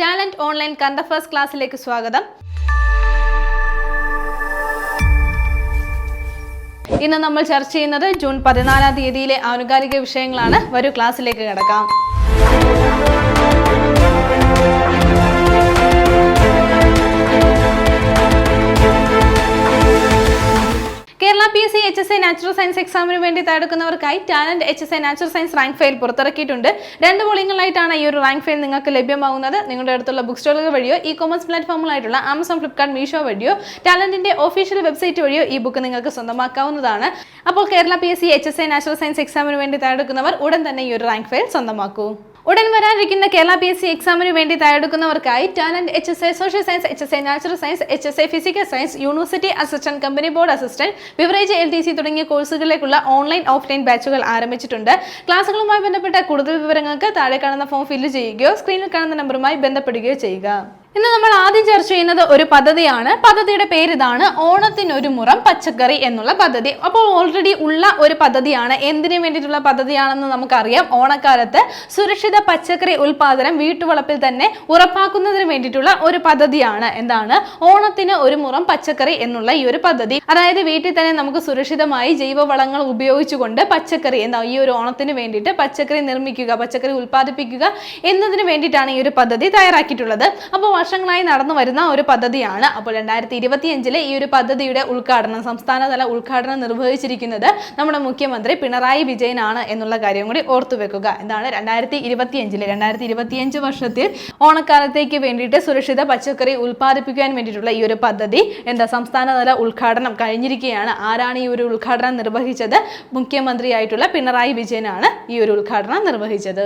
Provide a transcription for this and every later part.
Talent online current first ക്ലാസ്സിലേക്ക് സ്വാഗതം. ഇന്ന് നമ്മൾ ചർച്ച ചെയ്യുന്നത് ജൂൺ പതിനാലാം തീയതിയിലെ ആനുകാലിക വിഷയങ്ങളാണ്. വരൂ ക്ലാസ്സിലേക്ക് കിടക്കാം. Kerala P S C H S A natural science എക്സാമിന് വേണ്ടി തയ്യാറെടുക്കുന്നവർക്കായി Talent H S A natural science rank file പുറത്തിറക്കിയിട്ടുണ്ട്. രണ്ട് വോളിയങ്ങളായിട്ടാണ് ഈ ഒരു റാങ്ക് ഫയൽ നിങ്ങൾക്ക് ലഭ്യമാകുന്നത് നിങ്ങളുടെ അടുത്തുള്ള ബുക്ക് സ്റ്റോളുകൾ വഴിയോ ഇ കോമേഴ്സ് പ്ലാറ്റ്ഫോമുകളായിട്ടുള്ള ആമസോൺ ഫ്ലിപ്കാർട്ട് മീഷോ വഴിയോ ടാലന്റിന്റെ ഒഫീഷ്യൽ വെബ്സൈറ്റ് വഴിയോ ഈ ബുക്ക് നിങ്ങൾക്ക് സ്വന്തമാക്കാവുന്നതാണ്. അപ്പോൾ Kerala P S C H S A natural science എക്സാമിന് വേണ്ടി തയ്യാറെടുക്കുന്നവർ ഉടൻ തന്നെ ഈ ഒരു റാങ്ക് ഫയൽ സ്വന്തമാക്കൂ. ഉടൻ വരാനിരിക്കുന്ന കേരള പി എസ് സി എക്സാമിന് വേണ്ടി തയ്യാറെടുക്കുന്നവർക്കായി Talent H S A social science H S A natural science H S A physical science university assistant company board assistant beverage L T C തുടങ്ങിയ കോഴ്സുകളിലേക്കുള്ള ഓൺലൈൻ ഓഫ്ലൈൻ ബാച്ചുകൾ ആരംഭിച്ചിട്ടുണ്ട്. ക്ലാസുകളുമായി ബന്ധപ്പെട്ട കൂടുതൽ വിവരങ്ങൾക്ക് താഴെ കാണുന്ന ഫോം ഫില്ല് ചെയ്യുകയോ സ്ക്രീനിൽ കാണുന്ന നമ്പറുമായി ബന്ധപ്പെടുകയോ ചെയ്യുക. ഇന്ന് നമ്മൾ ആദ്യം ചർച്ച ചെയ്യുന്നത് ഒരു പദ്ധതിയാണ്. പദ്ധതിയുടെ പേര് ഇതാണ് ഓണത്തിനൊരു മുറം പച്ചക്കറി എന്നുള്ള പദ്ധതി. അപ്പോൾ ഓൾറെഡി ഉള്ള ഒരു പദ്ധതിയാണ്. എന്തിനു വേണ്ടിയിട്ടുള്ള പദ്ധതിയാണെന്ന് നമുക്കറിയാം. ഓണക്കാലത്ത് സുരക്ഷിത പച്ചക്കറി ഉൽപാദനം വീട്ടുവളപ്പിൽ തന്നെ ഉറപ്പാക്കുന്നതിന് വേണ്ടിയിട്ടുള്ള ഒരു പദ്ധതിയാണ്. എന്താണ്? ഓണത്തിന് ഒരു മുറം പച്ചക്കറി എന്നുള്ള ഈ ഒരു പദ്ധതി. അതായത് വീട്ടിൽ തന്നെ നമുക്ക് സുരക്ഷിതമായി ജൈവവളങ്ങൾ ഉപയോഗിച്ചുകൊണ്ട് പച്ചക്കറി എന്താ ഈ ഒരു ഓണത്തിന് വേണ്ടിയിട്ട് പച്ചക്കറി നിർമ്മിക്കുക പച്ചക്കറി ഉൽപ്പാദിപ്പിക്കുക എന്നതിന് വേണ്ടിയിട്ടാണ് ഈ ഒരു പദ്ധതി തയ്യാറാക്കിയിട്ടുള്ളത്. അപ്പോൾ വർഷങ്ങളായി നടന്നു വരുന്ന ഒരു പദ്ധതിയാണ്. അപ്പോൾ രണ്ടായിരത്തി ഇരുപത്തിയഞ്ചിലെ ഈ ഒരു പദ്ധതിയുടെ ഉദ്ഘാടനം സംസ്ഥാനതല ഉദ്ഘാടനം നിർവഹിച്ചിരിക്കുന്നത് നമ്മുടെ മുഖ്യമന്ത്രി പിണറായി വിജയനാണ് എന്നുള്ള കാര്യം കൂടി ഓർത്തു വെക്കുക. എന്താണ് രണ്ടായിരത്തി ഇരുപത്തിയഞ്ചിലെ രണ്ടായിരത്തി ഇരുപത്തിയഞ്ച് വർഷത്തിൽ ഓണക്കാലത്തേക്ക് വേണ്ടിയിട്ട് സുരക്ഷിത പച്ചക്കറി ഉൽപ്പാദിപ്പിക്കാൻ വേണ്ടിയിട്ടുള്ള ഈ ഒരു പദ്ധതി എന്താ സംസ്ഥാനതല ഉദ്ഘാടനം കഴിഞ്ഞിരിക്കുകയാണ്. ആരാണ് ഈ ഒരു ഉദ്ഘാടനം നിർവഹിച്ചത്? മുഖ്യമന്ത്രിയായിട്ടുള്ള പിണറായി വിജയനാണ് ഈ ഒരു ഉദ്ഘാടനം നിർവഹിച്ചത്.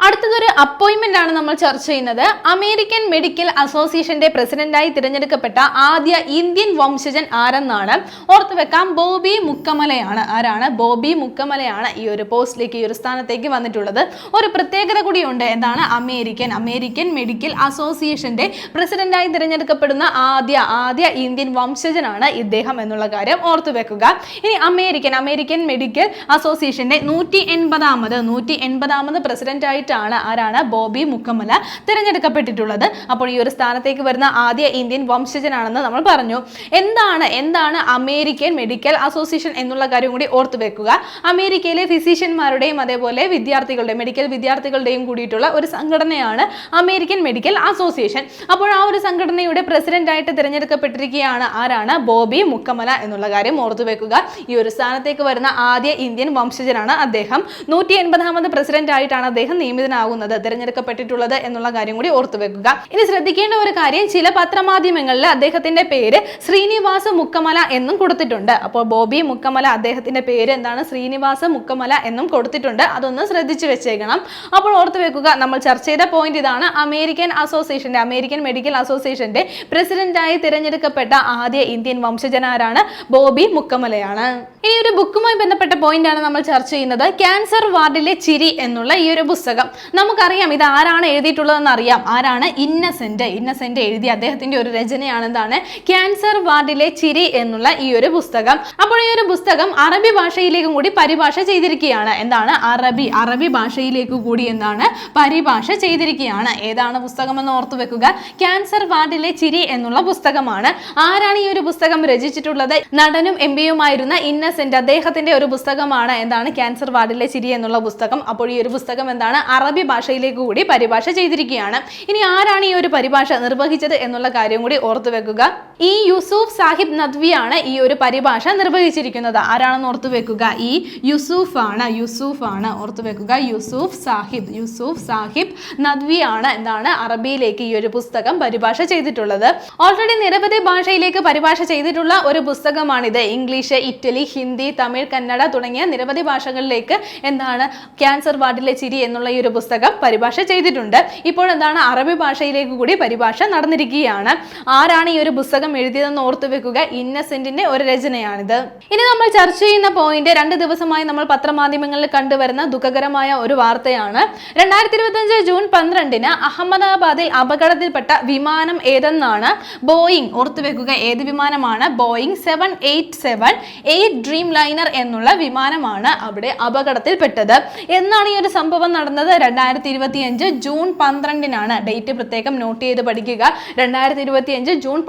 അടുത്തതൊരു അപ്പോയിന്റ്മെന്റ് ആണ് നമ്മൾ ചർച്ച ചെയ്യുന്നത്. അമേരിക്കൻ മെഡിക്കൽ അസോസിയേഷന്റെ പ്രസിഡന്റായി തിരഞ്ഞെടുക്കപ്പെട്ട ആദ്യ ഇന്ത്യൻ വംശജൻ ആരെന്നാണ് ഓർത്തു വെക്കാം. ബോബി മുക്കമലയാണ്. ആരാണ്? ബോബി മുക്കമലയാണ് ഈ ഒരു പോസ്റ്റിലേക്ക് ഈ ഒരു സ്ഥാനത്തേക്ക് വന്നിട്ടുള്ളത്. ഒരു പ്രത്യേകത കൂടിയുണ്ട്. എന്താണ്? അമേരിക്കൻ. അമേരിക്കൻ മെഡിക്കൽ അസോസിയേഷന്റെ പ്രസിഡന്റായി തിരഞ്ഞെടുക്കപ്പെടുന്ന ആദ്യ ആദ്യ ഇന്ത്യൻ വംശജനാണ് ഇദ്ദേഹം എന്നുള്ള കാര്യം ഓർത്തു വെക്കുക. ഇനി അമേരിക്കൻ. അമേരിക്കൻ മെഡിക്കൽ അസോസിയേഷന്റെ നൂറ്റി എൺപതാമത് നൂറ്റി എൺപതാമത് പ്രസിഡന്റ് ആയിട്ടാണ് ആരാണ്? ബോബി മുക്കമല തിരഞ്ഞെടുക്കപ്പെട്ടിട്ടുള്ളത്. അപ്പോൾ ഈ ഒരു സ്ഥാനത്തേക്ക് വരുന്ന ആദ്യ ഇന്ത്യൻ വംശജനാണെന്ന് നമ്മൾ പറഞ്ഞു. എന്താണ് എന്താണ് അമേരിക്കൻ മെഡിക്കൽ അസോസിയേഷൻ എന്നുള്ള കാര്യം കൂടി ഓർത്തു വെക്കുക. അമേരിക്കയിലെ ഫിസിഷ്യന്മാരുടെയും അതേപോലെ വിദ്യാർത്ഥികളുടെയും മെഡിക്കൽ വിദ്യാർത്ഥികളുടെയും കൂടിയിട്ടുള്ള ഒരു സംഘടനയാണ് അമേരിക്കൻ മെഡിക്കൽ അസോസിയേഷൻ. അപ്പോൾ ആ ഒരു സംഘടനയുടെ പ്രസിഡന്റ് ആയിട്ട് തിരഞ്ഞെടുക്കപ്പെട്ടിരിക്കുകയാണ് ആരാണ്? ബോബി മുക്കമല എന്നുള്ള കാര്യം ഓർത്തു വെക്കുക. ഈ ഒരു സ്ഥാനത്തേക്ക് വരുന്ന ആദ്യ ഇന്ത്യൻ വംശജനാണ് അദ്ദേഹം. നൂറ്റി എൺപതാമത് പ്രസിഡന്റ് ആയിട്ടാണ് അദ്ദേഹം നിയമിതനാകുന്നത് തിരഞ്ഞെടുക്കപ്പെട്ടിട്ടുള്ളത് എന്നുള്ള കാര്യം കൂടി ഓർത്തു വെക്കുക. ഇനി ശ്രദ്ധിക്കേണ്ട ഒരു കാര്യം ചില പത്രമാധ്യമങ്ങളിൽ അദ്ദേഹത്തിന്റെ പേര് ശ്രീനിവാസ മുക്കമല എന്നും കൊടുത്തിട്ടുണ്ട്. അപ്പോൾ ബോബി മുക്കമല അദ്ദേഹത്തിന്റെ പേര് എന്താണ്? ശ്രീനിവാസ മുക്കമല എന്നും കൊടുത്തിട്ടുണ്ട്. അതൊന്ന് ശ്രദ്ധിച്ചു വെച്ചേക്കണം. അപ്പോൾ ഓർത്ത് വെക്കുക നമ്മൾ ചർച്ച ചെയ്ത പോയിന്റ് ഇതാണ് അമേരിക്കൻ അസോസിയേഷന്റെ അമേരിക്കൻ മെഡിക്കൽ അസോസിയേഷന്റെ പ്രസിഡന്റായി തിരഞ്ഞെടുക്കപ്പെട്ട ആദ്യ ഇന്ത്യൻ വംശജനാരാണ് ബോബി മുക്കമലയാണ്. ഇനി ഒരു ബുക്കുമായി ബന്ധപ്പെട്ട പോയിന്റ് ആണ് നമ്മൾ ചർച്ച ചെയ്യുന്നത്. ക്യാൻസർ വാർഡിലെ ചിരി എന്നുള്ള ഈ ഒരു പുസ്തകം. നമുക്കറിയാം ഇത് ആരാണ് എഴുതിയിട്ടുള്ളതെന്ന് അറിയാം. ആരാണ്? ഇന്നസെന്റ് ഇന്നസെന്റ് എഴുതിയ അദ്ദേഹത്തിന്റെ ഒരു രചനയാണ് എന്താണ് ക്യാൻസർ വാർഡിലെ ചിരി എന്നുള്ള ഈ ഒരു പുസ്തകം. അപ്പോൾ ഈ ഒരു പുസ്തകം അറബി ഭാഷയിലേക്കും കൂടി പരിഭാഷ ചെയ്തിരിക്കുകയാണ്. എന്താണ്? അറബി അറബി ഭാഷയിലേക്ക് കൂടി എന്താണ്? പരിഭാഷ ചെയ്തിരിക്കുകയാണ്. ഏതാണ് പുസ്തകം എന്ന് ഓർത്തു വെക്കുക? ക്യാൻസർ വാർഡിലെ ചിരി എന്നുള്ള പുസ്തകമാണ്. ആരാണ് ഈ ഒരു പുസ്തകം രചിച്ചിട്ടുള്ളത്? നടനും എം പിയുമായിരുന്ന ഇന്നസെന്റ് അദ്ദേഹത്തിന്റെ ഒരു പുസ്തകമാണ് എന്താണ്? ക്യാൻസർ വാർഡിലെ ചിരി എന്നുള്ള പുസ്തകം. അപ്പോൾ ഈ ഒരു പുസ്തകം എന്താണ്? അറബി ഭാഷയിലേക്ക് കൂടി പരിഭാഷ ചെയ്തിരിക്കുകയാണ്. ഇനി ആരാണ് ഈ ഒരു പരിഭാഷ നിർവഹിച്ചത് എന്നുള്ള കാര്യം കൂടി ഓർത്തു വെക്കുക ഈ യൂസുഫ് സാഹിബ് നദ്വിയാണ് ഈ ഒരു പരിഭാഷ നിർവഹിച്ചിരിക്കുന്നത്. ആരാണെന്ന് ഓർത്തു വെക്കുക? ഈ യൂസുഫ് ആണ് യൂസുഫ് ആണ് ഓർത്തു വെക്കുക. യൂസുഫ് സാഹിബ്. യൂസുഫ് സാഹിബ് നദ്വിയാണ് എന്താണ് അറബിയിലേക്ക് ഈ ഒരു പുസ്തകം പരിഭാഷ ചെയ്തിട്ടുള്ളത്. ഓൾറെഡി നിരവധി ഭാഷയിലേക്ക് പരിഭാഷ ചെയ്തിട്ടുള്ള ഒരു പുസ്തകമാണിത്. ഇംഗ്ലീഷ് ഇറ്റലി ഹിന്ദി തമിഴ് കന്നഡ തുടങ്ങിയ നിരവധി ഭാഷകളിലേക്ക് എന്താണ് ക്യാൻസർ വാർഡിലെ ചിരി എന്നുള്ള ഈ ഒരു പുസ്തകം പരിഭാഷ ചെയ്തിട്ടുണ്ട്. ഇപ്പോൾ എന്താണ് അറബി ഭാഷയിലേക്ക് കൂടി പരിഭാഷ നടന്നിരിക്കുകയാണ്. ആരാണ് ഈ ഒരു പുസ്തകം എഴുതിയതെന്ന് ഓർത്തു വെക്കുക ഇന്നസെന്റിന്റെ ഒരു രചനയാണിത്. ഇനി നമ്മൾ ചർച്ച ചെയ്യുന്ന പോയിന്റ് രണ്ട് ദിവസമായി നമ്മൾ പത്രമാധ്യമങ്ങളിൽ കണ്ടുവരുന്ന ദുഃഖകരമായ ഒരു വാർത്തയാണ്. രണ്ടായിരത്തി ഇരുപത്തിയഞ്ച് ജൂൺ പന്ത്രണ്ടിന് അഹമ്മദാബാദിൽ അപകടത്തിൽപ്പെട്ട വിമാനം ഏതെന്നാണ് ബോയിങ് ഓർത്തുവെക്കുക ഏത് വിമാനമാണ്? Boeing seven eight seven eight Dreamliner എന്നുള്ള വിമാനമാണ് അവിടെ അപകടത്തിൽപ്പെട്ടത്. എന്നാണ് ഈ ഒരു സംഭവം നടന്നത്? രണ്ടായിരത്തി ഇരുപത്തിയഞ്ച് ജൂൺ പന്ത്രണ്ടിനാണ്. ഡേറ്റ് പ്രത്യേകം നോട്ട് ചെയ്ത് പഠിക്കുക. രണ്ടായിരത്തി ഇരുപത്തിയഞ്ച് ജൂൺ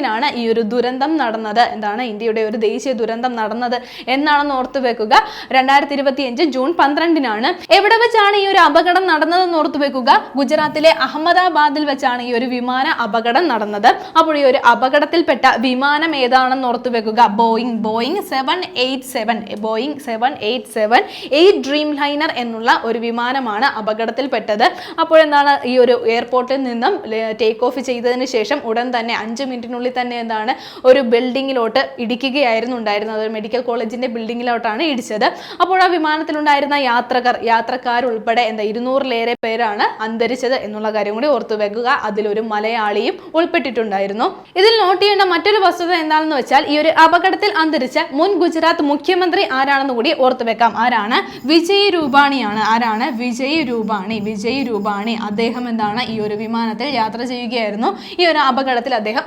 പന്ത്രണ്ടിനാണ് ഈ ഒരു ദുരന്തം നടന്നത്. എന്താണ് ഇന്ത്യയുടെ ഒരു ദേശീയ ദുരന്തം നടന്നത് എന്നാണെന്ന് ഓർത്തു വെക്കുക. രണ്ടായിരത്തി ഇരുപത്തി അഞ്ച് ജൂൺ പന്ത്രണ്ടിനാണ് എവിടെ വെച്ചാണ് ഈ ഒരു അപകടം നടന്നതെന്ന് ഓർത്തു വെക്കുക. ഗുജറാത്തിലെ അഹമ്മദാബാദിൽ വെച്ചാണ് ഈ ഒരു വിമാന അപകടം നടന്നത്. അപ്പോൾ ഈ ഒരു അപകടത്തിൽപ്പെട്ട വിമാനം ഏതാണെന്ന് ഓർത്തു വെക്കുക. Boeing Boeing seven eight seven Boeing seven eight seven eight Dreamliner എന്നുള്ള ഒരു വിമാനമാണ് അപകടത്തിൽപ്പെട്ടത്. അപ്പോൾ എന്താണ് ഈ ഒരു എയർപോർട്ടിൽ നിന്നും ടേക്ക് ഓഫ് ചെയ്തതിന് ശേഷം ഉടൻ തന്നെ അഞ്ച് മിനിറ്റിനുള്ളിൽ തന്നെ എന്താണ് ഒരു ബിൽഡിങ്ങിലോട്ട് ഇടിക്കുകയായിരുന്നു ഉണ്ടായിരുന്നത്. ഒരു മെഡിക്കൽ കോളേജിന്റെ ബിൽഡിങ്ങിലോട്ടാണ് ഇടിച്ചത്. അപ്പോൾ ആ വിമാനത്തിലുണ്ടായിരുന്ന യാത്രകർ യാത്രക്കാരുൾപ്പെടെ എന്താ ഇരുന്നൂറിലേറെ പേരാണ് അന്തരിച്ചത് എന്നുള്ള കാര്യം കൂടി ഓർത്തു വെക്കുക. അതിലൊരു മലയാളിയും ഉൾപ്പെട്ടിട്ടുണ്ടായിരുന്നു. ഇതിൽ നോട്ട് ചെയ്യേണ്ട മറ്റൊരു വസ്തുത എന്താണെന്ന് വെച്ചാൽ ഈ ഒരു അപകടത്തിൽ അന്തരിച്ച മുൻ ഗുജറാത്ത് മുഖ്യമന്ത്രി ആരാണെന്ന് കൂടി ഓർത്തു വെക്കാം. ആരാണ്? വിജയ് രൂപാണിയാണ്. ആരാണ്? വിജയ് രൂപാണി. വിജയ് രൂപാണി. അദ്ദേഹം എന്താണ് ഈ ഒരു വിമാനത്തിൽ യാത്ര ചെയ്യുകയായിരുന്നു. ഈ ഒരു അപകടത്തിൽ അദ്ദേഹം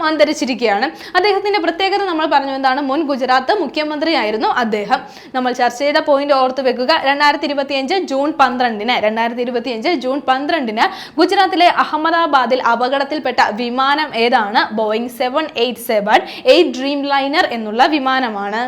അന്തരിച്ചിരിക്കുകയാണ് അദ്ദേഹത്തിന്റെ പ്രത്യേകത നമ്മൾ പറഞ്ഞു എന്താണ്? മുൻ ഗുജറാത്ത് മുഖ്യമന്ത്രിയായിരുന്നു അദ്ദേഹം. നമ്മൾ ചർച്ച ചെയ്ത പോയിന്റ് ഓർത്ത് വെക്കുക. രണ്ടായിരത്തി ഇരുപത്തിയഞ്ച് ജൂൺ പന്ത്രണ്ടിന് രണ്ടായിരത്തി ഇരുപത്തിയഞ്ച് ജൂൺ പന്ത്രണ്ടിന് ഗുജറാത്തിലെ അഹമ്മദാബാദിൽ അപകടത്തിൽപ്പെട്ട വിമാനം ഏതാണ്? Boeing seven eight seven eight Dreamliner എന്നുള്ള വിമാനമാണ്.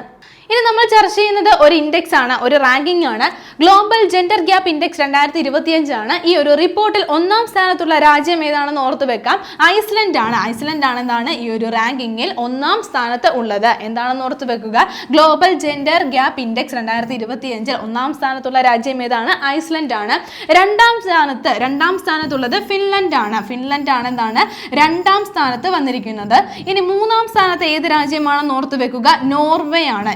ഇനി നമ്മൾ ചർച്ച ചെയ്യുന്നത് ഒരു ഇൻഡെക്സ് ആണ് ഒരു റാങ്കിംഗ് ആണ്. ഗ്ലോബൽ ജെൻഡർ ഗ്യാപ്പ് ഇൻഡെക്സ് രണ്ടായിരത്തി ഇരുപത്തിയഞ്ചാണ് ഈ ഒരു റിപ്പോർട്ടിൽ ഒന്നാം സ്ഥാനത്തുള്ള രാജ്യം ഏതാണെന്ന് ഓർത്തു വെക്കാം. ഐസ്ലൻഡ് ആണ്. ഐസ്ലൻഡ് ആണെന്നാണ് ഈ ഒരു റാങ്കിങ്ങിൽ ഒന്നാം സ്ഥാനത്ത് ഉള്ളത്. എന്താണെന്ന് ഓർത്തു വെക്കുക? ഗ്ലോബൽ ജെൻഡർ ഗ്യാപ്പ് ഇൻഡെക്സ് രണ്ടായിരത്തി ഇരുപത്തിയഞ്ചിൽ ഒന്നാം സ്ഥാനത്തുള്ള രാജ്യം ഏതാണ്? ഐസ്ലൻഡ് ആണ്. രണ്ടാം സ്ഥാനത്ത് രണ്ടാം സ്ഥാനത്തുള്ളത് ഫിൻലൻഡ് ആണ്. ഫിൻലൻഡ് ആണെന്നാണ് രണ്ടാം സ്ഥാനത്ത് വന്നിരിക്കുന്നത്. ഇനി മൂന്നാം സ്ഥാനത്ത് ഏത് രാജ്യമാണെന്ന് ഓർത്തു വെക്കുക? നോർവേ ആണ്.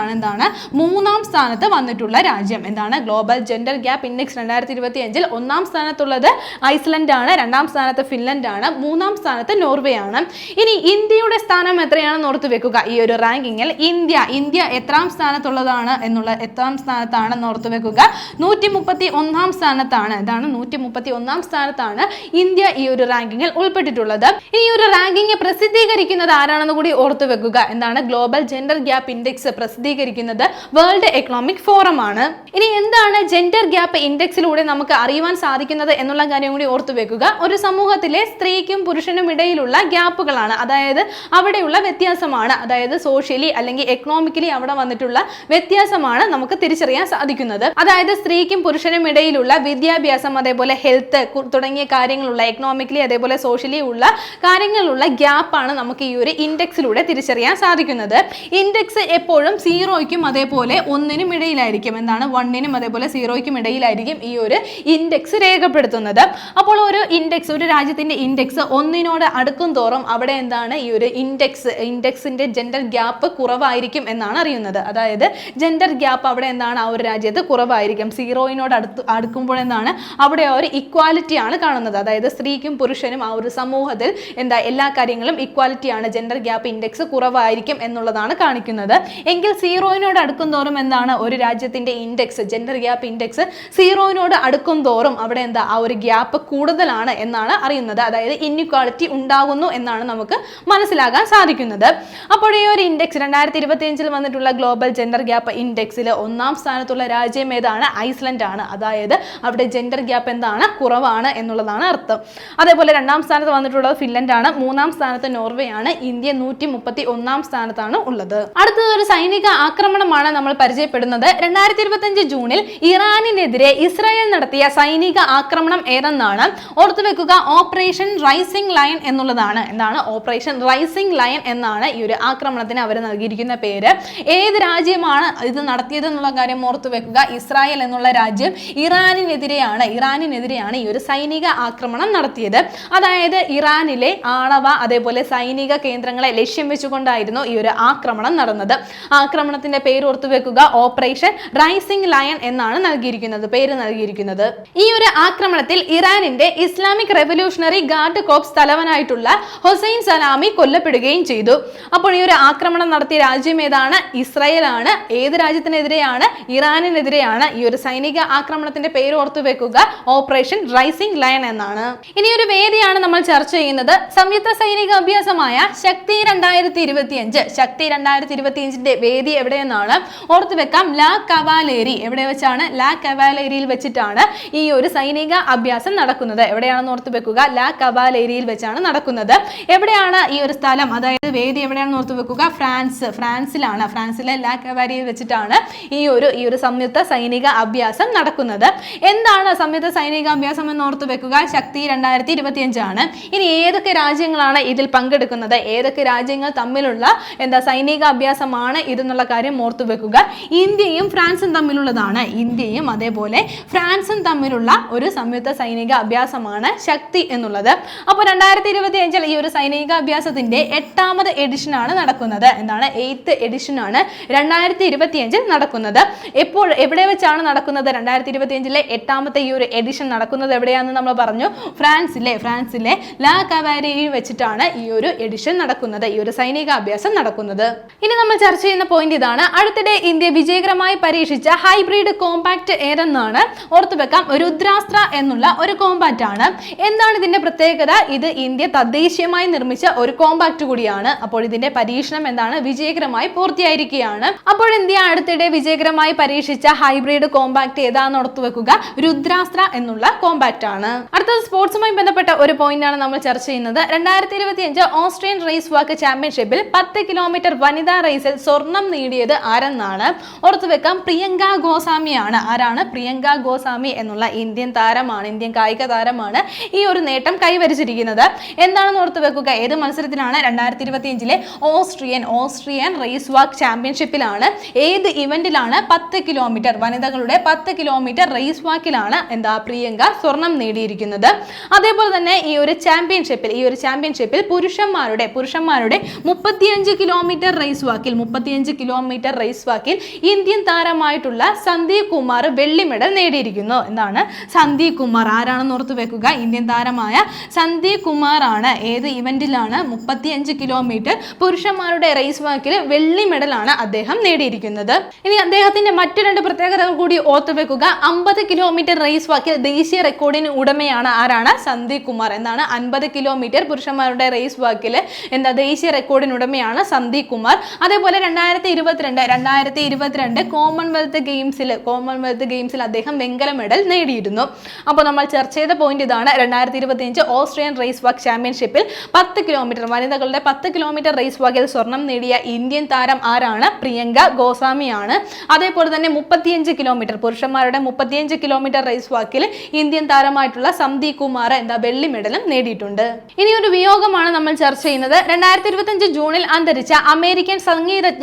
ആണ് എന്താണ്? മൂന്നാം സ്ഥാനത്ത് വന്നിട്ടുള്ള രാജ്യം. എന്താണ്? ഗ്ലോബൽ ജെൻഡർ ഗ്യാപ്പ് ഇൻഡെക്സ് രണ്ടായിരത്തി ഇരുപത്തി അഞ്ചിൽ ഒന്നാം സ്ഥാനത്തുള്ളത് ഐസ്ലൻഡ് ആണ് രണ്ടാം സ്ഥാനത്ത് ഫിൻലൻഡ് ആണ് മൂന്നാം സ്ഥാനത്ത് നോർവേ ആണ് ഇനി ഇന്ത്യയുടെ സ്ഥാനം എത്രയാണെന്ന് ഓർത്ത് വെക്കുക. ഈ ഒരു റാങ്കിങ്ങിൽ ഇന്ത്യ ഇന്ത്യ എത്രാം സ്ഥാനത്തുള്ളതാണ് എന്നുള്ള എത്രാം സ്ഥാനത്താണെന്ന് ഓർത്ത് വെക്കുക. നൂറ്റി മുപ്പത്തി ഒന്നാം സ്ഥാനത്താണ്. ഇതാണ് നൂറ്റി മുപ്പത്തി ഒന്നാം സ്ഥാനത്താണ് ഇന്ത്യ ഈ ഒരു റാങ്കിങ്ങിൽ ഉൾപ്പെട്ടിട്ടുള്ളത്. ഈ ഒരു റാങ്കിങ് പ്രസിദ്ധീകരിക്കുന്നത് ആരാണെന്ന് കൂടി ഓർത്തു വെക്കുക. എന്താണ്? ഗ്ലോബൽ ജെൻഡർ ഗ്യാപ്പ് ഇൻഡെക്സ് പ്രസിദ്ധീകരിക്കുന്നത് വേൾഡ് എക്കണോമിക് ഫോറം ആണ്. ഇനി എന്താണ് ജെൻഡർ ഗ്യാപ്പ് ഇൻഡെക്സിലൂടെ നമുക്ക് അറിയുവാൻ സാധിക്കുന്നത് എന്നുള്ള കാര്യം കൂടി ഓർത്തു വെക്കുക. ഒരു സമൂഹത്തിലെ സ്ത്രീക്കും പുരുഷനും ഇടയിലുള്ള ഗ്യാപ്പുകളാണ്. അതായത് അവിടെയുള്ള വ്യത്യാസമാണ്. അതായത് സോഷ്യലി അല്ലെങ്കിൽ എക്കണോമിക്കലി അവിടെ വന്നിട്ടുള്ള വ്യത്യാസമാണ് നമുക്ക് തിരിച്ചറിയാൻ സാധിക്കുന്നത്. അതായത് സ്ത്രീക്കും പുരുഷനും ഇടയിലുള്ള വിദ്യാഭ്യാസം അതേപോലെ ഹെൽത്ത് തുടങ്ങിയ കാര്യങ്ങളുള്ള എക്കണോമിക്കലി അതേപോലെ സോഷ്യലി ഉള്ള കാര്യങ്ങളുള്ള ഗ്യാപ്പാണ് നമുക്ക് ഈ ഒരു ഇൻഡെക്സിലൂടെ തിരിച്ചറിയാൻ സാധിക്കുന്നത്. ഇൻഡെക്സ് എപ്പോഴും സീറോയ്ക്കും അതേപോലെ ഒന്നിനും ഇടയിലായിരിക്കും. എന്താണ്? വണ്ണിനും അതേപോലെ സീറോയ്ക്കും ഇടയിലായിരിക്കും ഈ ഒരു ഇൻഡെക്സ് രേഖപ്പെടുത്തുന്നത്. അപ്പോൾ ഒരു ഇൻഡെക്സ് ഒരു രാജ്യത്തിന്റെ ഇൻഡെക്സ് ഒന്നിനോട് അടുക്കും തോറും അവിടെ എന്താണ്? ഈ ഒരു ഇൻഡെക്സ് ഇൻഡെക്സിന്റെ ജെൻഡർ ഗ്യാപ്പ് കുറവായിരിക്കും എന്നാണ് അറിയുന്നത്. അതായത് ജെൻഡർ ഗ്യാപ്പ് അവിടെ എന്താണ്? ആ ഒരു രാജ്യത്ത് കുറവായിരിക്കും. സീറോയിനോട് അടുത്ത് അടുക്കുമ്പോൾ എന്താണ്? അവിടെ ആ ഒരു ഇക്വാലിറ്റി ആണ് കാണുന്നത്. അതായത് സ്ത്രീക്കും പുരുഷനും ആ ഒരു സമൂഹത്തിൽ എന്താ? എല്ലാ കാര്യങ്ങളും ഇക്വാലിറ്റി ആണ് ജെൻഡർ ഗ്യാപ്പ് ഇൻഡെക്സ് കുറവായിരിക്കും എന്നുള്ളതാണ് കാണിക്കുന്നത്. എങ്കിൽ സീറോയിനോട് അടുക്കും തോറും എന്താണ് ഒരു രാജ്യത്തിന്റെ ഇൻഡെക്സ് ജെൻഡർ ഗ്യാപ്പ് ഇൻഡെക്സ് സീറോയിനോട് അടുക്കും തോറും അവിടെ എന്താ ആ ഒരു ഗ്യാപ്പ് കൂടുതലാണ് എന്നാണ് അറിയുന്നത്. അതായത് ഇൻഇക്വാളിറ്റി ഉണ്ടാകുന്നു എന്നാണ് നമുക്ക് മനസ്സിലാകാൻ സാധിക്കുന്നത്. അപ്പോൾ ഈ ഒരു ഇൻഡെക്സ് രണ്ടായിരത്തി ഇരുപത്തി അഞ്ചിൽ വന്നിട്ടുള്ള ഗ്ലോബൽ ജെൻഡർ ഗ്യാപ്പ് ഇൻഡെക്സിൽ ഒന്നാം സ്ഥാനത്തുള്ള രാജ്യം ഏതാണ്? ഐസ്ലൻഡ് ആണ്. അതായത് അവിടെ ജെൻഡർ ഗ്യാപ്പ് എന്താണ്? കുറവാണ് എന്നുള്ളതാണ് അർത്ഥം. അതേപോലെ രണ്ടാം സ്ഥാനത്ത് വന്നിട്ടുള്ളത് ഫിൻലൻഡ് ആണ് മൂന്നാം സ്ഥാനത്ത് നോർവേ ആണ് ഇന്ത്യ നൂറ്റി മുപ്പത്തി ഒന്നാം സ്ഥാനത്താണ് ഉള്ളത്. അടുത്തത് ഒരു സൈനിക ആക്രമണമാണ് നമ്മൾ പരിചയപ്പെടുന്നത്. രണ്ടായിരത്തി ഇരുപത്തി ജൂണിൽ ഇറാനിനെതിരെ ഇസ്രായേൽ നടത്തിയ സൈനിക ആക്രമണം ഏതെന്നാണ് ഓർത്തു വെക്കുക. ഓപ്പറേഷൻ റൈസിംഗ് ലയൺ എന്നുള്ളതാണ്. എന്താണ് ഓപ്പറേഷൻ റൈസിംഗ് ലയൺ എന്നാണ് ഈ ഒരു ആക്രമണത്തിന് അവർ നൽകിയിരിക്കുന്ന പേര്. ഏത് രാജ്യമാണ് ഇത് നടത്തിയത് എന്നുള്ള കാര്യം ഓർത്തു വെക്കുക. ഇസ്രായേൽ എന്നുള്ള രാജ്യം ഇറാനിനെതിരെയാണ്. ഇറാനിനെതിരെയാണ് ഈ ഒരു സൈനിക ആക്രമണം നടത്തിയത്. അതായത് ഇറാനിലെ ആണവ അതേപോലെ സൈനിക കേന്ദ്രങ്ങളെ ലക്ഷ്യം വെച്ചുകൊണ്ടായിരുന്നു ഈ ഒരു ആക്രമണം നടന്നത്. ആക്രമണത്തിന്റെ പേര് ഓർത്തു വെക്കുക. ഓപ്പറേഷൻ റൈസിംഗ് ലയൺ എന്നാണ് നൽകിയിരിക്കുന്നത്. പേര് നൽകിയിരിക്കുന്നത്. ഈ ഒരു ആക്രമണത്തിൽ ഇറാനിന്റെ ഇസ്ലാമിക് റെവല്യൂഷണറി ഗാർഡ് കോപ്സ് തലവനായിട്ടുള്ള ഹുസൈൻ സലാമി കൊല്ലപ്പെടുകയും ചെയ്തു. അപ്പോൾ ഈ ഒരു ആക്രമണം നടത്തിയ രാജ്യം ഏതാണ്? ഇസ്രായേൽ ആണ് ഏത് രാജ്യത്തിനെതിരെയാണ്? ഇറാനിനെതിരെയാണ്. ഈ ഒരു സൈനിക ആക്രമണത്തിന്റെ പേര് ഓർത്തു വെക്കുക. ഓപ്പറേഷൻ റൈസിംഗ് ലയൺ എന്നാണ്. ഇനി ഒരു വേദിയാണ് നമ്മൾ ചർച്ച ചെയ്യുന്നത്. സംയുക്ത സൈനിക അഭ്യാസമായ ശക്തി രണ്ടായിരത്തി ഇരുപത്തിയഞ്ച്. ശക്തി രണ്ടായിരത്തി ഇരുപത്തിയഞ്ചിന്റെ വേദി എവിടെയെന്നാണ് ഓർത്തു വെക്കാം. ലാ കവാലേരി. എവിടെ വെച്ചാണ്? ലാ കവാലേരിയിൽ വെച്ചിട്ടാണ് ഈ ഒരു സൈനിക അഭ്യാസം നടക്കുന്നത്. എവിടെയാണെന്ന് ഓർത്തു വെക്കുക. ലാ കവാലേരിയിൽ വെച്ചാണ് നടക്കുന്നത്. എവിടെയാണ് ഈ ഒരു സ്ഥലം? അതായത് വേദി എവിടെയാണെന്ന് ഓർത്തു വെക്കുക. ഫ്രാൻസ്. ഫ്രാൻസിലാണ്. ഫ്രാൻസിലെ ലാ കവാലേരിയിൽ വെച്ചിട്ടാണ് ഈ ഒരു ഈ ഒരു സംയുക്ത സൈനിക അഭ്യാസം നടക്കുന്നത്. എന്താണ് സംയുക്ത സൈനിക അഭ്യാസം എന്ന് ഓർത്തു വെക്കുക? ശക്തി രണ്ടായിരത്തി ഇരുപത്തിയഞ്ചാണ് ഇനി ഏതൊക്കെ രാജ്യങ്ങളാണ് ഇതിൽ പങ്കെടുക്കുന്നത്? ഏതൊക്കെ രാജ്യങ്ങൾ തമ്മിലുള്ള എന്താ സൈനിക അഭ്യാസമാണ് ഇതെന്നുള്ള കാര്യം ഓർത്തു വെക്കുക. ഇന്ത്യയും ഫ്രാൻസും തമ്മിലുള്ളതാണ്. ഇന്ത്യയും അതേപോലെ ഫ്രാൻസും തമ്മിലുള്ള ഒരു സംയുക്ത സൈനിക അഭ്യാസമാണ് ശക്തി എന്നുള്ളത്. അപ്പോൾ രണ്ടായിരത്തി ഇരുപത്തി അഞ്ചിൽ ഈ ഒരു സൈനിക അഭ്യാസത്തിന്റെ എട്ടാമത് എഡിഷൻ ആണ് നടക്കുന്നത്. എന്താണ്? എയ്ത്ത് എഡിഷൻ ആണ് രണ്ടായിരത്തി ഇരുപത്തി അഞ്ചിൽ നടക്കുന്നത്. എപ്പോൾ എവിടെ വെച്ചാണ് നടക്കുന്നത്? രണ്ടായിരത്തി ഇരുപത്തി അഞ്ചിലെ എട്ടാമത്തെ ഈ ഒരു എഡിഷൻ നടക്കുന്നത് എവിടെയാണെന്ന് നമ്മൾ പറഞ്ഞു. ഫ്രാൻസിലെ ഫ്രാൻസിലെ ലാ കവാരിയിൽ വെച്ചിട്ടാണ് ഈ ഒരു എഡിഷൻ നടക്കുന്നത്. ഈ ഒരു സൈനിക അഭ്യാസം നടക്കുന്നത്. ഇനി നമ്മൾ ചർച്ച ചെയ്യുന്ന പോയിന്റ് ഇതാണ്. അടുത്തിടെ ഇന്ത്യ വിജയകരമായി പരീക്ഷിച്ച ഹൈബ്രിഡ് കോമ്പാക്ട് ഏതെന്നാണ് ഓർത്തു വെക്കാം. രുദ്രാസ്ത്ര എന്നുള്ള ഒരു കോമ്പാക്റ്റ് ആണ്. എന്താണ് ഇതിന്റെ പ്രത്യേകത? ഇത് ഇന്ത്യ തദ്ദേശീയമായി നിർമ്മിച്ച ഒരു കോമ്പാക്ട് കൂടിയാണ്. അപ്പോൾ ഇതിന്റെ പരീക്ഷണം എന്താണ്? വിജയകരമായി പൂർത്തിയായിരിക്കുകയാണ്. അപ്പോൾ ഇന്ത്യ അടുത്തിടെ വിജയകരമായി പരീക്ഷിച്ച ഹൈബ്രിഡ് കോമ്പാക്ട് ഏതാണെന്ന് ഓർത്തുവെക്കുക രുദ്രാസ്ത്ര എന്നുള്ള കോമ്പാക്റ്റ് ആണ്. അടുത്തത് സ്പോർട്സുമായി ബന്ധപ്പെട്ട ഒരു പോയിന്റ് ആണ് നമ്മൾ ചർച്ച ചെയ്യുന്നത്. രണ്ടായിരത്തി ഇരുപത്തിയഞ്ച് ഓസ്ട്രിയൻ റേസ് വാക്ക് ചാമ്പ്യൻഷിപ്പിൽ പത്ത് കിലോമീറ്റർ വനിതാ റേസിൽ സ്വർണം നേടിയത് ആരെന്നാണ് ഓർത്തു വെക്കാം. പ്രിയങ്ക ഗോസ്വാമിയാണ്. ആരാണ്? പ്രിയങ്ക ഗോസ്വാമി എന്നുള്ള ഇന്ത്യൻ താരമാണ് ഇന്ത്യൻ കായിക താരമാണ് ഈ ഒരു നേട്ടം കൈവരിച്ചിരിക്കുന്നത്. എന്താണെന്ന് ഓർത്തു വെക്കുക. ഏത് മത്സരത്തിലാണ് രണ്ടായിരത്തി ഇരുപത്തി അഞ്ചിലെ ഓസ്ട്രിയൻ ഓസ്ട്രിയൻ റേസ് വാക്ക് ചാമ്പ്യൻഷിപ്പിലാണ്. ഏത് ഇവന്റിലാണ് പത്ത് കിലോമീറ്റർ വനിതകളുടെ പത്ത് കിലോമീറ്റർ റേസ് വാക്കിലാണ് എന്താ പ്രിയങ്ക സ്വർണം നേടിയിരിക്കുന്നത്. അതേപോലെ തന്നെ ഈ ഒരു ചാമ്പ്യൻഷിപ്പിൽ ഈ ഒരു ചാമ്പ്യൻഷിപ്പിൽ പുരുഷന്മാരുടെ പുരുഷന്മാരുടെ മുപ്പത്തിയഞ്ച് കിലോമീറ്റർ റേസ് വാക്കിൽ മുപ്പത്തിയഞ്ച് കിലോമീറ്റർ റേസ് വാക്കിൽ ഇന്ത്യൻ താരമായിട്ടുള്ള സന്ദീപ് കുമാർ വെള്ളി മെഡൽ നേടിയിരിക്കുന്നു. എന്നാണ് സന്ദീപ് കുമാർ. ആരാണെന്ന് ഓർത്ത് വെക്കുക? ഇന്ത്യൻ താരമായ സന്ദീപ് കുമാർ ആണ് ഏത് ഇവന്റിലാണ് മുപ്പത്തിയഞ്ച് കിലോമീറ്റർ പുരുഷന്മാരുടെ റേസ് വാക്കിൽ വെള്ളി മെഡലാണ് അദ്ദേഹം നേടിയിരിക്കുന്നത്. ഇനി അദ്ദേഹത്തിന്റെ മറ്റു രണ്ട് പ്രത്യേകതകൾ കൂടി ഓർത്ത് വെക്കുക. അമ്പത് കിലോമീറ്റർ റേസ് വാക്കിൽ ദേശീയ റെക്കോർഡിന് ഉടമയാണ് ആരാണ്? സന്ദീപ് കുമാർ. എന്നാണ് അൻപത് കിലോമീറ്റർ പുരുഷന്മാരുടെ റേസ് വാക്കിൽ എന്താ ദേശീയ റെക്കോർഡിന് ഉടമയാണ് സന്ദീപ് കുമാർ. അതേപോലെ രണ്ടായിരത്തി ഇരുപത്തിരണ്ട് രണ്ടായിരത്തി ഇരുപത്തിരണ്ട് കോമൺവെൽത്ത് ഗെയിംസിൽ കോമൺവെൽത്ത് ഗെയിംസിൽ അദ്ദേഹം വെങ്കല മെഡൽ നേടിയിരുന്നു. അപ്പോൾ നമ്മൾ ചർച്ച ചെയ്ത പോയിന്റ് ഇതാണ് രണ്ടായിരത്തി ഇരുപത്തിയഞ്ച് ഓസ്ട്രിയൻ റേസ് വാക്ക് ചാമ്പ്യൻഷിപ്പിൽ പത്ത് കിലോമീറ്റർ വനിതകളുടെ പത്ത് കിലോമീറ്റർ റേസ് വാക്കിൽ സ്വർണം നേടിയ ഇന്ത്യൻ താരം ആരാണ്? പ്രിയങ്ക ഗോസ്വാമിയാണ്. അതേപോലെ തന്നെ മുപ്പത്തിയഞ്ച് കിലോമീറ്റർ പുരുഷന്മാരുടെ മുപ്പത്തിയഞ്ച് കിലോമീറ്റർ റേസ് വാക്കിൽ ഇന്ത്യൻ താരമായിട്ടുള്ള സന്ദീപ് കുമാർ എന്താ വെള്ളി മെഡലും നേടിയിട്ടുണ്ട്. ഇനി ഒരു വിയോഗമാണ് നമ്മൾ ചർച്ച ചെയ്യുന്നത്. രണ്ടായിരത്തി ഇരുപത്തിയഞ്ച് ജൂണിൽ അന്തരിച്ച അമേരിക്കൻ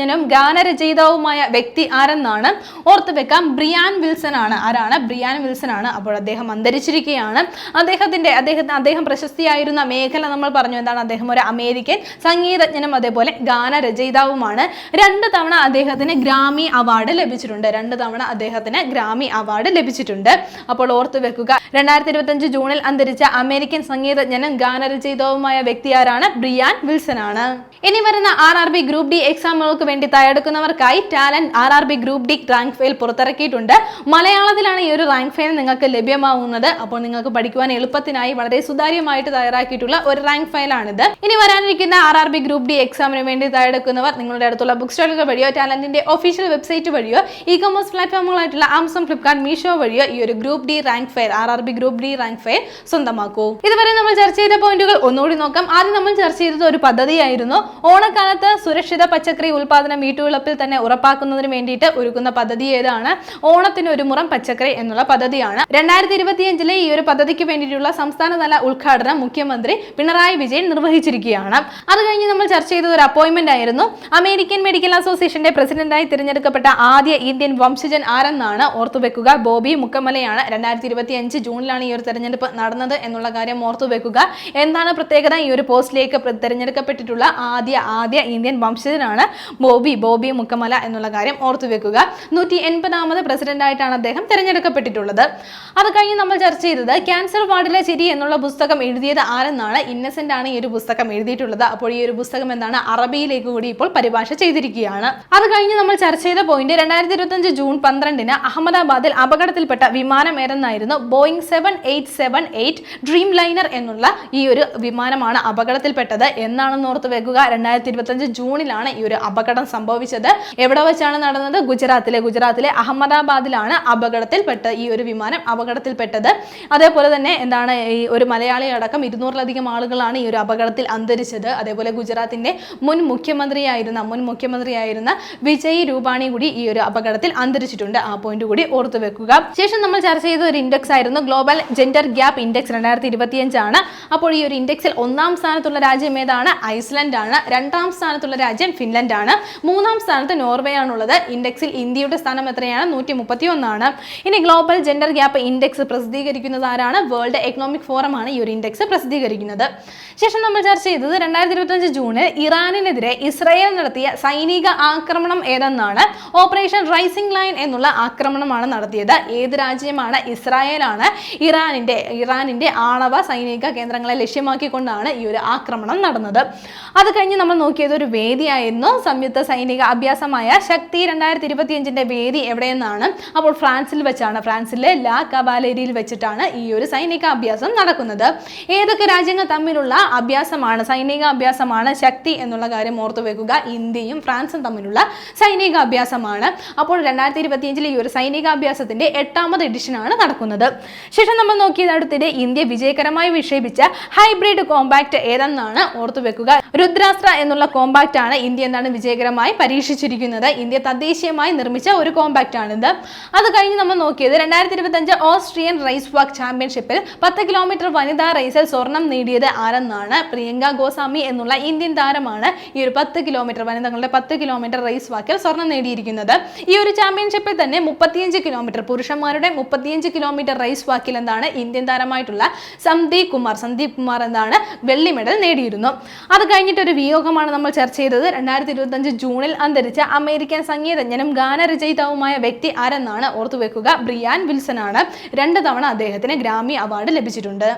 സംഗീതജ്ഞനും ഗാനരചയിതാവുമായ വ്യക്തി ആരെന്നാണ് ഓർത്ത് വെക്കാം. ബ്രിയാൻ വിൽസൺ ആണ് ആരാണ്? ബ്രിയാൻ വിൽസൺ ആണ് അപ്പോൾ അദ്ദേഹം അന്തരിച്ചിരിക്കുകയാണ്. അദ്ദേഹത്തിന്റെ അദ്ദേഹത്തിന് അദ്ദേഹം പ്രശസ്തിയായിരുന്ന മേഖല നമ്മൾ പറഞ്ഞു. എന്താണ്? അദ്ദേഹം ഒരു അമേരിക്കൻ സംഗീതജ്ഞനും അതേപോലെ ഗാനരചയിതാവുമാണ്. രണ്ട് തവണ അദ്ദേഹത്തിന് ഗ്രാമി അവാർഡ് ലഭിച്ചിട്ടുണ്ട്. രണ്ട് തവണ അദ്ദേഹത്തിന് ഗ്രാമി അവാർഡ് ലഭിച്ചിട്ടുണ്ട്. അപ്പോൾ ഓർത്തു വെക്കുക. രണ്ടായിരത്തി ഇരുപത്തഞ്ച് ജൂണിൽ അന്തരിച്ച അമേരിക്കൻ സംഗീതജ്ഞനും ഗാനരചയിതാവുമായ വ്യക്തി ആരാണ്? ബ്രിയാൻ വിൽസൺ ആണ് ഇനി വരുന്ന R R B group D എക്സാമുകൾക്ക് വേണ്ടി തയ്യാറെടുക്കുന്നവർക്കായി Talent R R B group D rank file പുറത്തിറക്കിയിട്ടുണ്ട്. മലയാളത്തിലാണ് ഈ ഒരു റാങ്ക് ഫയൽ നിങ്ങൾക്ക് ലഭ്യമാവുന്നത്. അപ്പോൾ നിങ്ങൾക്ക് പഠിക്കുവാൻ എളുപ്പത്തിനായി വളരെ സുതാര്യമായിട്ട് തയ്യാറാക്കിയിട്ടുള്ള ഒരു റാങ്ക് ഫയലാണിത് ഇനി വരാനിരിക്കുന്ന R R B group D എക്സാമിന് വേണ്ടി തയ്യാറെടുക്കുന്നവർ നിങ്ങളുടെ അടുത്തുള്ള ബുക്ക് സ്റ്റാളുകൾ വഴിയോ ടാലന്റിന്റെ ഒഫീഷ്യൽ വെബ്സൈറ്റ് വഴിയോ ഇ കൊമേഴ്സ് പ്ലാറ്റ്ഫോമുകളായിട്ടുള്ള ആമസോൺ ഫ്ലിപ്കാർട്ട് മീഷോ വഴിയോ ഈ ഒരു group D rank fair R R B group D rank fair സ്വന്തമാക്കൂ. ഇതുവരെ നമ്മൾ ചർച്ച ചെയ്ത പോയിന്റുകൾ ഒന്നുകൂടി നോക്കാം. ആദ്യം നമ്മൾ ചർച്ച ചെയ്തത് ഒരു പദ്ധതിയായിരുന്നു. ഓണക്കാലത്ത് സുരക്ഷിത പച്ചക്കറി ഉൽപാദനം വീട്ടുവിളപ്പിൽ തന്നെ ഉറപ്പാക്കുന്നതിന് വേണ്ടിയിട്ട് ഒരുക്കുന്ന പദ്ധതി ഏതാണ്? ഓണത്തിന് ഒരു മുറം പച്ചക്കറി എന്നുള്ള പദ്ധതിയാണ്. രണ്ടായിരത്തി ഇരുപത്തിയഞ്ചിലെ ഈ ഒരു പദ്ധതിക്ക് വേണ്ടിയിട്ടുള്ള സംസ്ഥാനതല ഉദ്ഘാടനം മുഖ്യമന്ത്രി പിണറായി വിജയൻ നിർവഹിച്ചിരിക്കുകയാണ്. അത് കഴിഞ്ഞ് നമ്മൾ ചർച്ച ചെയ്തത് ഒരു അപ്പോയിന്റ്മെന്റ് ആയിരുന്നു. അമേരിക്കൻ മെഡിക്കൽ അസോസിയേഷന്റെ പ്രസിഡന്റായി തിരഞ്ഞെടുക്കപ്പെട്ട ആദ്യ ഇന്ത്യൻ വംശജൻ ആരെന്നാണ് ഓർത്തുവെക്കുക ബോബി മുക്കമലയാണ് രണ്ടായിരത്തി ഇരുപത്തി അഞ്ച് ജൂണിലാണ് ഈ ഒരു തെരഞ്ഞെടുപ്പ് നടന്നത് എന്നുള്ള കാര്യം ഓർത്തുവെക്കുക എന്താണ് പ്രത്യേകത? ഈ ഒരു പോസ്റ്റിലേക്ക് തിരഞ്ഞെടുക്കപ്പെട്ടിട്ടുള്ള ആദ്യ ആദ്യ ഇന്ത്യൻ വംശജനാണ് ബോബി ബോബി മുക്കമല എന്നുള്ള കാര്യം ഓർത്തു വെക്കുക. നൂറ്റി എൺപതാമത് പ്രസിഡന്റായിട്ടാണ് അദ്ദേഹം തിരഞ്ഞെടുക്കപ്പെട്ടിട്ടുള്ളത്. അത് കഴിഞ്ഞ് നമ്മൾ ചർച്ച ചെയ്തത് ക്യാൻസർ വാർഡിലെ ചിരി എന്നുള്ള പുസ്തകം എഴുതിയത് ആരെന്നാണ്. ഇന്നസെന്റ് ആണ് ഈ ഒരു പുസ്തകം എഴുതിയിട്ടുള്ളത്. അപ്പോൾ ഈ ഒരു പുസ്തകം എന്താണ്? അറബിയിലേക്ക് കൂടി ഇപ്പോൾ പരിഭാഷ ചെയ്തിരിക്കുകയാണ്. അത് കഴിഞ്ഞ് നമ്മൾ ചർച്ച ചെയ്ത പോയിന്റ് രണ്ടായിരത്തി ഇരുപത്തഞ്ച് ജൂൺ പന്ത്രണ്ടിന് അഹമ്മദാബാദിൽ അപകടത്തിൽപ്പെട്ട വിമാനം ഏതെന്നായിരുന്നു? Boeing seven eight seven eight Dreamliner എന്നുള്ള ഈ ഒരു വിമാനമാണ് അപകടത്തിൽപ്പെട്ടത്. എന്നാണെന്ന് ഓർത്ത് വെക്കുക. രണ്ടായിരത്തി ഇരുപത്തഞ്ച് ജൂണിലാണ് ഈ ഒരു അപകടം സംഭവിച്ചത് എവിടെ വെച്ചാണ് നടന്നത്? ഗുജറാത്തിലെ. ഗുജറാത്തിലെ അഹമ്മദാബാദിലാണ് അപകടത്തിൽപ്പെട്ട് ഈ ഒരു വിമാനം അപകടത്തിൽപ്പെട്ടത്. അതേപോലെ തന്നെ എന്താണ് ഈ ഒരു മലയാളി അടക്കം ഇരുന്നൂറിലധികം ആളുകളാണ് ഈ ഒരു അപകടത്തിൽ അന്തരിച്ചത്. അതേപോലെ ഗുജറാത്തിന്റെ മുൻ മുഖ്യമന്ത്രിയായിരുന്ന മുൻ മുഖ്യമന്ത്രിയായിരുന്ന വിജയ് രൂപാണി കൂടി ഈ ഒരു അപകടത്തിൽ അന്തരിച്ചിട്ടുണ്ട്. ആ പോയിന്റ് കൂടി ഓർത്തു വെക്കുക. ശേഷം നമ്മൾ ചർച്ച ചെയ്ത ഒരു ഇൻഡെക്സ് ആയിരുന്നു ഗ്ലോബൽ ജെൻഡർ ഗ്യാപ്പ് ഇൻഡെക്സ് രണ്ടായിരത്തി ഇരുപത്തിയഞ്ചാണ് അപ്പോൾ ഈ ഒരു ഇൻഡെക്സിൽ ഒന്നാം സ്ഥാനത്തുള്ള രാജ്യം ഏതാണ്? ഐസ്ലൻഡ് ആണ് രണ്ടാം സ്ഥാനത്തുള്ള രാജ്യം ഫിൻലൻഡ് ആണ് മൂന്നാം സ്ഥാനത്ത് നോർവേ ആണുള്ളത് ഇൻഡെക്സിൽ ഇന്ത്യയുടെ സ്ഥാനം എത്രയാണ്? നൂറ്റി മുപ്പത്തി ഒന്നാണ് ഇനി ഗ്ലോബൽ ജെൻഡർ ഗ്യാപ്പ് ഇൻഡെക്സ് പ്രസിദ്ധീകരിക്കുന്നത് ആരാണ്? വേൾഡ് എക്കണോമിക് ഫോറം ആണ് ഈ ഒരു ഇൻഡെക്സ് പ്രസിദ്ധീകരിക്കുന്നത്. ശേഷം നമ്മൾ ചർച്ച ചെയ്തത് രണ്ടായിരത്തി ഇരുപത്തഞ്ച് ജൂണിൽ ഇറാനിനെതിരെ ഇസ്രായേൽ നടത്തിയ സൈനിക ആക്രമണം ഏതെന്നാണ്? ഓപ്പറേഷൻ റൈസിംഗ് ലൈൻ എന്നുള്ള ആക്രമണമാണ് നടത്തിയത്. ഏത് രാജ്യമാണ്? ഇസ്രായേലാണ്. ഇറാനിന്റെ ഇറാനിന്റെ ആണവ സൈനിക കേന്ദ്രങ്ങളെ ലക്ഷ്യമാക്കിക്കൊണ്ടാണ് ഈ ഒരു ആക്രമണം നടന്നത്. അത് കഴിഞ്ഞ് നമ്മൾ നോക്കിയത് ഒരു വേദിയായിരുന്നു. സംയുക്ത സൈനിക അഭ്യാസമായ ശക്തി രണ്ടായിരത്തി ഇരുപത്തിയഞ്ചിന്റെ വേദി എവിടെയെന്നാണ് അപ്പോൾ ഫ്രാൻസിൽ വെച്ചാണ്. ഫ്രാൻസിലെ ലാ കബാലേരിയിൽ വെച്ചിട്ടാണ് ഈ ഒരു സൈനിക അഭ്യാസം നടക്കുന്നത്. ഏതൊക്കെ രാജ്യങ്ങൾ തമ്മിലുള്ള അഭ്യാസമാണ് സൈനിക അഭ്യാസമാണ് ശക്തി എന്നുള്ള കാര്യം ഓർത്തു വെക്കുക. ഇന്ത്യയും ഫ്രാൻസും തമ്മിലുള്ള സൈനിക അഭ്യാസമാണ്. അപ്പോൾ രണ്ടായിരത്തി ഇരുപത്തിയഞ്ചിലെ ഈ ഒരു സൈനിക അഭ്യാസത്തിന്റെ എട്ടാമത് എഡിഷനാണ് നടക്കുന്നത്. ശേഷം നമ്മൾ നോക്കിയത് അടുത്തിടെ ഇന്ത്യ വിജയകരമായി വിക്ഷേപിച്ച ഹൈബ്രിഡ് കോമ്പാക്ട് ഏതെന്നാണ് ഓർത്തു വെക്കുക. രുദ്രാസ്ത്ര എന്നുള്ള കോമ്പാക്ട് ആണ് ഇന്ത്യ എന്താണ് വിജയകരമായി പരീക്ഷിച്ചിരിക്കുന്നത് ഇന്ത്യ തദ്ദേശീയമായി നിർമ്മിച്ച ഒരു കോമ്പാക്റ്റ് ആണിത് അത് കഴിഞ്ഞ് നമ്മൾ നോക്കിയത് രണ്ടായിരത്തി ഇരുപത്തഞ്ച് ഓസ്ട്രിയൻ റേസ് വാക്ക് ചാമ്പ്യൻഷിപ്പിൽ പത്ത് കിലോമീറ്റർ വനിതാ റേസിൽ സ്വർണം നേടിയത് ആരെന്നാണ് പ്രിയങ്ക ഗോസ്വാമി എന്നുള്ള ഇന്ത്യൻ താരമാണ് ഈ ഒരു പത്ത് കിലോമീറ്റർ വനിതകളുടെ പത്ത് കിലോമീറ്റർ റേസ് വാക്കിൽ സ്വർണം നേടിയിരിക്കുന്നത്. ഈ ഒരു ചാമ്പ്യൻഷിപ്പിൽ തന്നെ മുപ്പത്തിയഞ്ച് കിലോമീറ്റർ പുരുഷന്മാരുടെ മുപ്പത്തിയഞ്ച് കിലോമീറ്റർ റേസ് വാക്കിൽ എന്താണ് ഇന്ത്യൻ താരമായിട്ടുള്ള സന്ദീപ് കുമാർ. സന്ദീപ് കുമാർ എന്താണ് വെള്ളി മെഡൽ നേടിയിരുന്നു. അത് കഴിഞ്ഞിട്ട് ഒരു വിയോഗമാണ് നമ്മൾ ചർച്ച ചെയ്തത്. രണ്ടായിരത്തി ഇരുപത്തഞ്ച് ജൂണിൽ അന്തരിച്ച അമേരിക്കൻ സംഗീതജ്ഞനും ഗാനരചയിതാവുമായ വ്യക്തി ആരെന്നാണ് ഓർത്തുവെക്കുക. ബ്രിയാൻ വിൽസൺ ആണ് രണ്ടു തവണ അദ്ദേഹത്തിന് ഗ്രാമി അവാർഡ് ലഭിച്ചിട്ടുണ്ട്.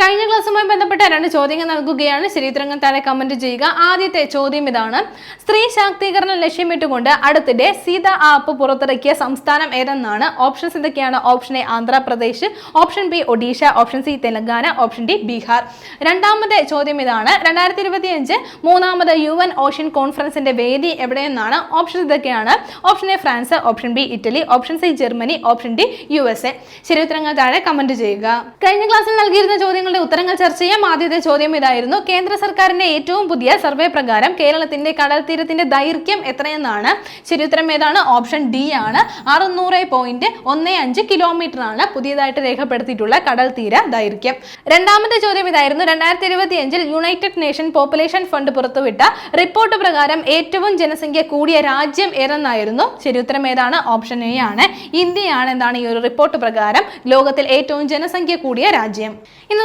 കഴിഞ്ഞ ക്ലാസ്സുമായി ബന്ധപ്പെട്ട രണ്ട് ചോദ്യങ്ങൾ നൽകുകയാണ്. ശരീരങ്ങൾ താഴെ കമന്റ് ചെയ്യുക. ആദ്യത്തെ ചോദ്യം ഇതാണ്. സ്ത്രീ ശാക്തീകരണം ലക്ഷ്യമിട്ടുകൊണ്ട് അടുത്തിടെ സീത ആപ്പ് പുറത്തിറക്കിയ സംസ്ഥാനം ഏതെന്നാണ്? ഓപ്ഷൻസ് എന്തൊക്കെയാണ്? Option A Andhra Pradesh option B Odisha option C Telangana option D Bihar. രണ്ടാമത്തെ ചോദ്യം ഇതാണ്. രണ്ടായിരത്തി ഇരുപത്തിയഞ്ച് മൂന്നാമത് യു എൻ ഓഷ്യൻ കോൺഫറൻസിന്റെ വേദി എവിടെയെന്നാണ്? ഓപ്ഷൻ ഇതൊക്കെയാണ്. Option A France option B Italy option C Germany option D U S A. ശരി ഉത്തരങ്ങൾ താഴെ കമന്റ് ചെയ്യുക. കഴിഞ്ഞ ക്ലാസ്സിൽ നൽകിയിരുന്ന ചോദ്യങ്ങളുടെ ഉത്തരങ്ങൾ ചർച്ച ചെയ്യാം. ആദ്യത്തെ ചോദ്യം ഇതായിരുന്നു. കേന്ദ്ര സർക്കാരിന്റെ ഏറ്റവും പുതിയ സർവേ പ്രകാരം കേരളത്തിന്റെ കടൽ തീരത്തിന്റെ ദൈർഘ്യം എത്രയെന്നാണ്? ശരി ഉത്തരം ഏതാണ്? ഓപ്ഷൻ ഡി ആണ്. അറുന്നൂറ് പോയിന്റ് ഒന്ന് അഞ്ച് കിലോമീറ്റർ ആണ് പുതിയതായിട്ട് രേഖപ്പെടുത്തിയിട്ടുള്ള കടൽ തീര ദൈർഘ്യം. രണ്ടാമത്തെ ചോദ്യം ഇതായിരുന്നു. രണ്ടായിരത്തി ഇരുപത്തി അഞ്ചിൽ യുണൈറ്റഡ് നേഷൻ പോപ്പുലേഷൻ ഫണ്ട് പുറത്തുവിട്ട റിപ്പോർട്ട് പ്രകാരം ഏറ്റവും ജനസംഖ്യ കൂടിയ രാജ്യം ഏതെന്നായിരുന്നു? ശരി ഉത്തരം ഏതാണ്? ഓപ്ഷൻ എ ആണ്. ഇന്ത്യയാണ് എന്താണ് ഈ ഒരു റിപ്പോർട്ട് പ്രകാരം ലോകത്തിൽ ഏറ്റവും ജനസംഖ്യ കൂടിയ രാജ്യം. ഇന്ന്